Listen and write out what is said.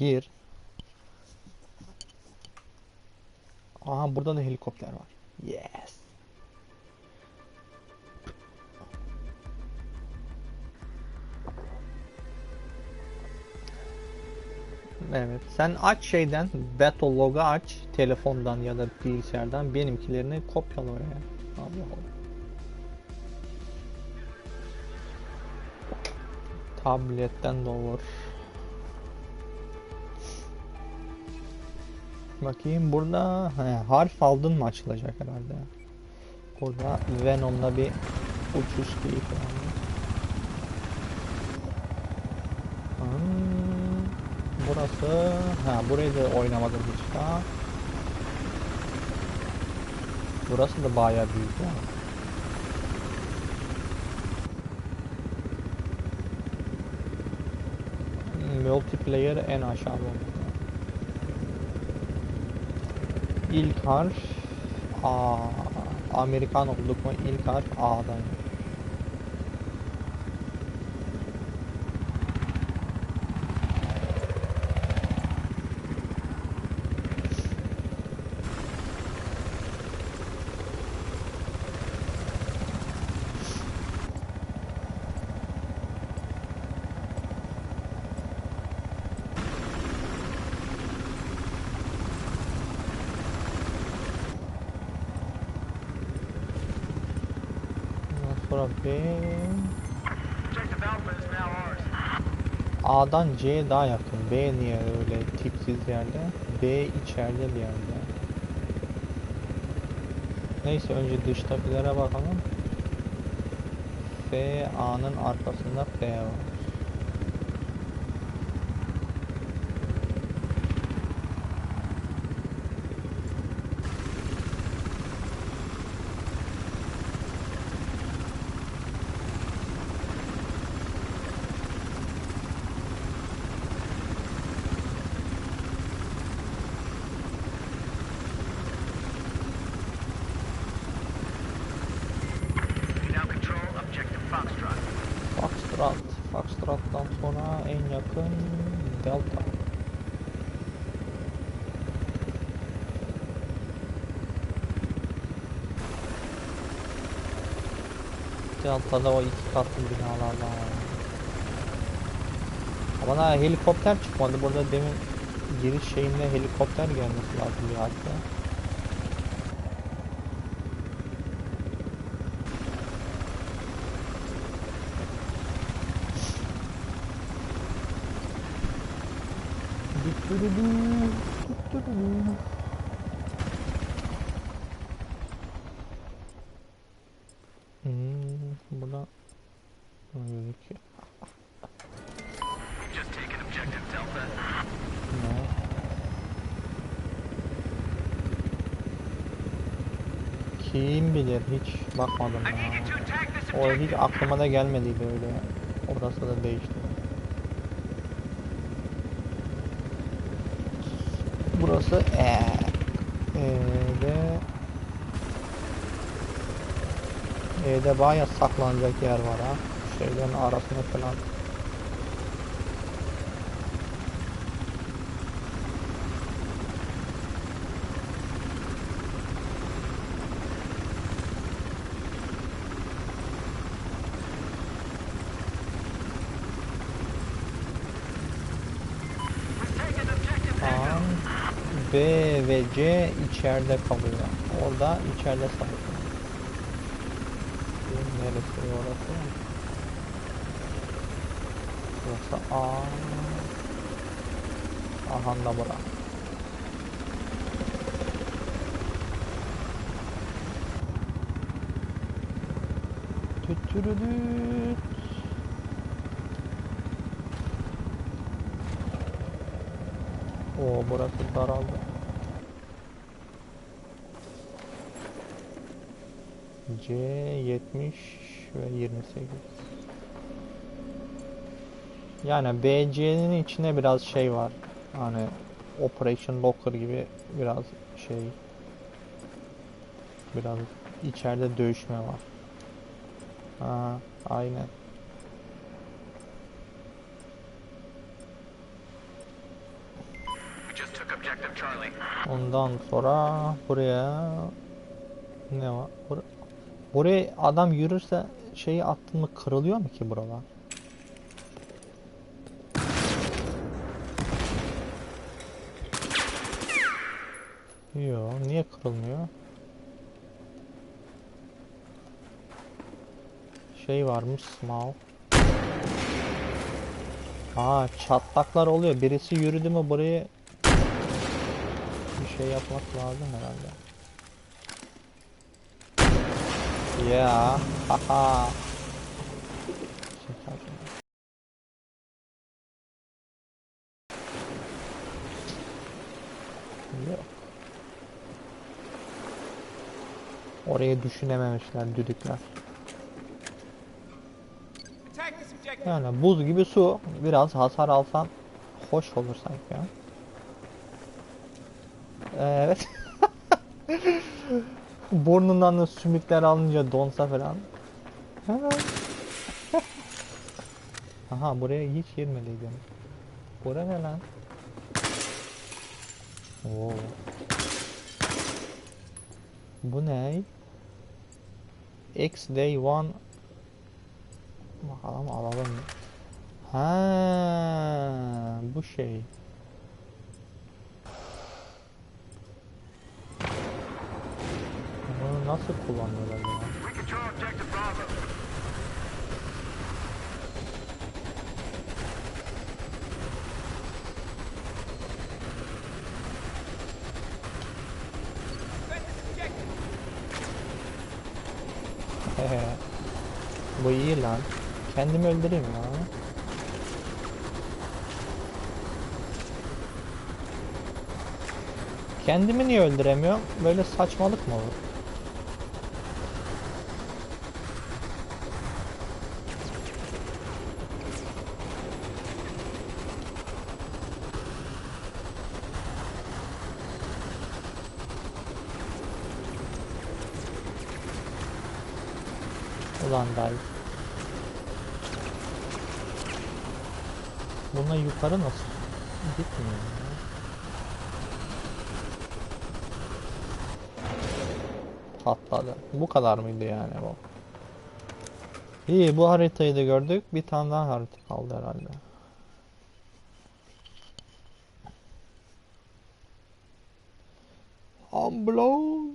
Gir. Aha burada da helikopter var. Yes. Evet. Sen aç şeyden Battle Log'u aç telefondan ya da bilgisayardan benimkilerini kopyala oraya. Allah. Tabletten de olur. Bakayım burada he, harf aldın mı açılacak herhalde. Burada Venom'la bir uçuş keyfi. Hmm, burası ha burayı da oynamadım hiç daha. Burası da bayağı büyük ya. Multiplayer en aşağıda İlk harf A. Amerikan olduk mu? İlk harf A'dan. Ours. A'dan C daha yakın. B niye öyle tipsiz yerde? B içeride bir yerde. Neyse önce dıştakilere bakalım. F A'nın arkasında F var. Foxtrot'tan sonra en yakın Delta. Delta'da o iki katlı binalar var. Ama daha helikopter çıkmadı. Burada demin giriş şeyinde helikopter gelmesi lazım bir hatta. Hmm, burada ne gözüküyor? Kim bilir hiç bakmadım ya. O hiç aklıma da gelmediydi öyle. Orası da değişti. Burası. E'de E'de bayağı saklanacak yer var ha. Şeylerin arasında falan. B ve C içeride kalıyor. Orada içeride saklı. Neresi orası? Burası A. Aha da bura. Tütürüdüt. Oo burası daraldı. C 70 ve 28. Yani BC'nin içine biraz şey var. Hani Operation Locker gibi biraz şey biraz içeride dövüşme var. Ha, aynen. Ondan sonra buraya ne var? Bur- buraya adam yürürse şeyi attın mı kırılıyor mu ki buralar? Yo, niye kırılmıyor? Şey varmış, small. Aa, çatlaklar oluyor. Birisi yürüdü mü burayı şey yapmak lazım herhalde. Ya, haha. Şaka yapıyorum. Yok. Orayı düşünememişler düdükler. Yani buz gibi su. Biraz hasar alsan hoş olur sanki ya. Evet. Burnundan da sümükler alınca donsa falan. Aha buraya hiç girmeliydim. Bura ne lan? Oo. Bu ne? X day one Bakalım alalım. Ha, bu şey. Nasıl kullanıyorlar ya? Bu iyi lan. Kendimi öldüreyim ya. Kendimi niye öldüremiyorum? Böyle saçmalık mı olur? Ulan dayı. Buna yukarı nasıl gitmiyor? Patladı. Bu kadar mıydı yani bu? İyi bu haritayı da gördük. Bir tane daha harita kaldı herhalde. I'm.